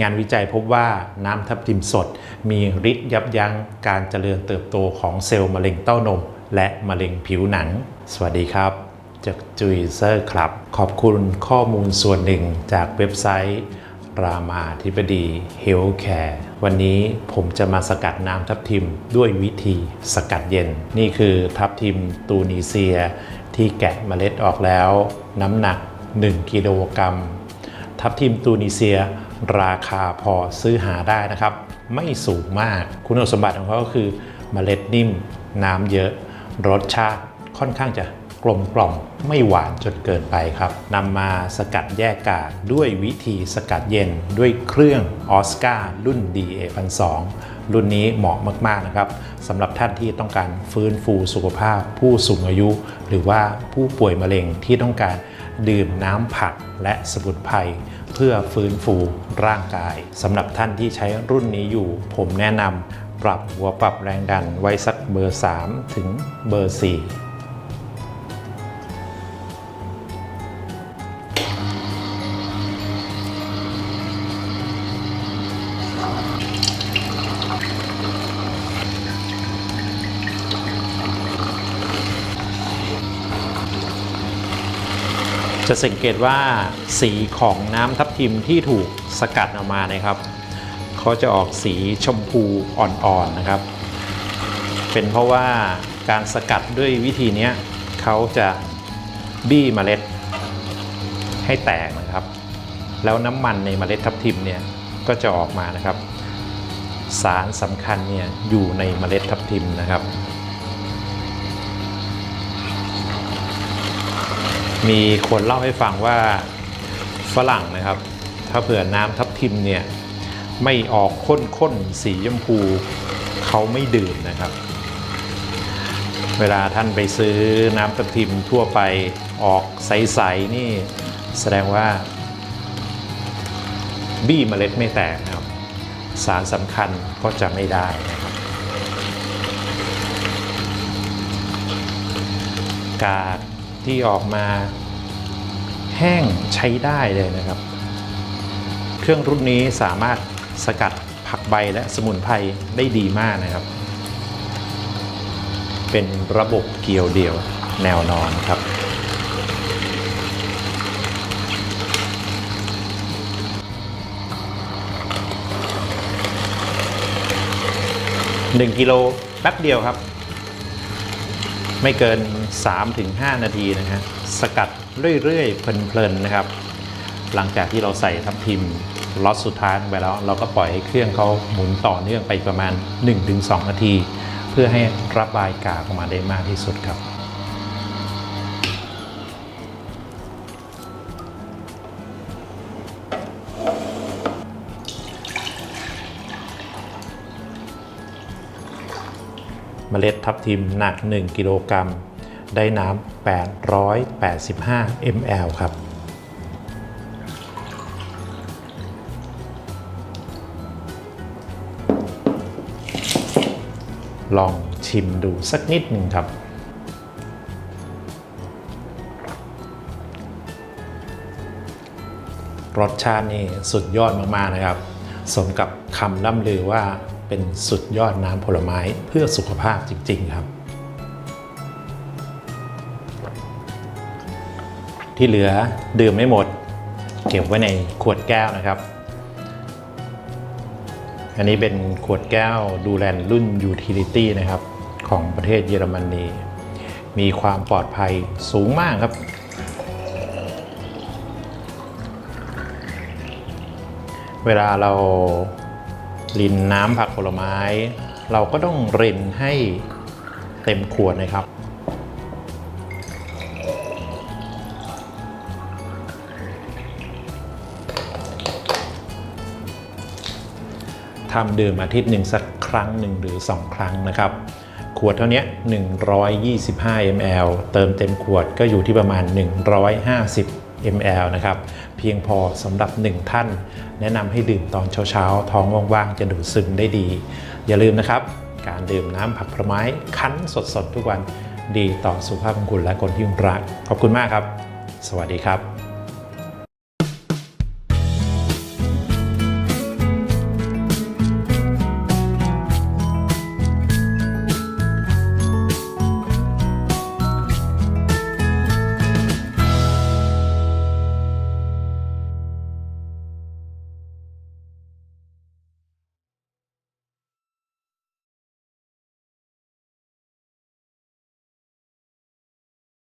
งานวิจัยพบว่าน้ำทับทิมสด มีฤทธิ์ยับยั้งการเจริญเติบโตของเซลล์มะเร็งเต้านม และมะเร็งผิวหนัง สวัสดีครับจากจุยเซอร์ครับ ขอบคุณข้อมูลส่วนหนึ่งจากเว็บไซต์รามาธิบดีเฮลท์แคร์วันนี้ผมจะมาสกัดน้ำทับทิมด้วยวิธีสกัดเย็น นี่คือทับทิมตูนีเซีย ที่แกะเมล็ดออกแล้ว น้ำหนัก 1 กิโลกรัม ทับทิมตูนิเซีย ราคาพอซื้อหาได้นะครับ ไม่สูงมาก คุณสมบัติของเขาก็คือเมล็ดนิ่ม น้ำเยอะ รสชาติค่อนข้างจะกลมกล่อมไม่หวานจนเกินไปครับนำมาสกัดแยกกากด้วยวิธีสกัดเย็นด้วยเครื่องออสการ์รุ่น DA 1 2รุ่นนี้เหมาะมาก ๆ นะครับสำหรับท่านที่ต้องการฟื้นฟูสุขภาพ ผู้สูงอายุ หรือว่าผู้ป่วยมะเร็งที่ต้องการ ดื่มน้ำผักและสมุนไพรเพื่อฟื้นฟูร่างกายสำหรับท่านที่ใช้รุ่นนี้อยู่ ผมแนะนำปรับหัวปรับแรงดันไว้สักเบอร์ 3 ถึงเบอร์ 4 จะสังเกตว่าสีของน้ำทับทิมที่ถูกสกัดออกมานะครับเขาจะออกสีชมพูอ่อนๆนะครับ เป็นเพราะว่าการสกัดด้วยวิธีนี้เขาจะบี้เมล็ดให้แตกนะครับ แล้วน้ำมันในเมล็ดทับทิมเนี่ยก็จะออกมานะครับ สารสำคัญเนี่ยอยู่ในเมล็ดทับทิมนะครับ มีคนเล่าให้ฟังว่าฝรั่งนะครับ ถ้าเผื่อน้ำทับทิมเนี่ยไม่ออกข้นๆสีชมพูเขาไม่ดื่มนะครับ เวลาท่านไปซื้อน้ำทับทิมทั่วไปออกใสๆนี่แสดงว่า บี้เมล็ดไม่แตกนะครับ สารสำคัญก็จะไม่ได้นะครับ กาก ที่ออกมาแห้งใช้ได้เลยนะครับ เครื่องรุ่นนี้สามารถสกัดผักใบและสมุนไพรได้ดีมากนะครับ เป็นระบบเกี่ยวเดี่ยวแนวนอนครับ 1 กิโลแป๊บเดียวครับ ไม่เกิน 3-5 นาทีนะฮะสกัดเรื่อยๆเพลินๆนะครับ หลังจากที่เราใส่ทับทิมล็อตสุดท้ายไปแล้ว เราก็ปล่อยให้เครื่องเขาหมุนต่อเนื่องไปประมาณ 1-2 นาที เพื่อให้ระบายกากออกมาได้มากที่สุดครับ เมล็ดทับทิมหนัก 1 กิโลกรัม ได้น้ำ 885 ml ครับลองชิมดูสักนิดหนึ่งครับ รสชาตินี่สุดยอดมาก ๆ นะครับ สมกับคำล่ำลือว่า เป็นสุดยอดน้ำผลไม้เพื่อสุขภาพจริง ๆ ครับ ที่เหลือดื่มไม่หมด เก็บไว้ในขวดแก้วนะครับ อันนี้เป็นขวดแก้วดูแลนรุ่น Utility นะครับ ของประเทศเยอรมนี มีความปลอดภัยสูงมากครับเวลาเรา รินน้ำผักผลไม้ เราก็ต้องรินให้เต็มขวดนะครับ ทำดื่มอาทิตย์หนึ่งสักครั้งหนึ่งหรือ 2 ครั้งนะครับ ขวดเท่านี้ 125 ml เติมเต็มขวดก็อยู่ที่ประมาณ 150 ml นะครับเพียงพอสำหรับ 1 ท่าน แนะนำให้ดื่มตอนเช้าๆ ท้องว่างๆ จะดูดซึมได้ดี อย่าลืมนะครับ การดื่มน้ำผักผลไม้คั้นสดๆ ทุกวันดีต่อสุขภาพของคุณและคนที่คุณรัก ขอบคุณมากครับ สวัสดีครับ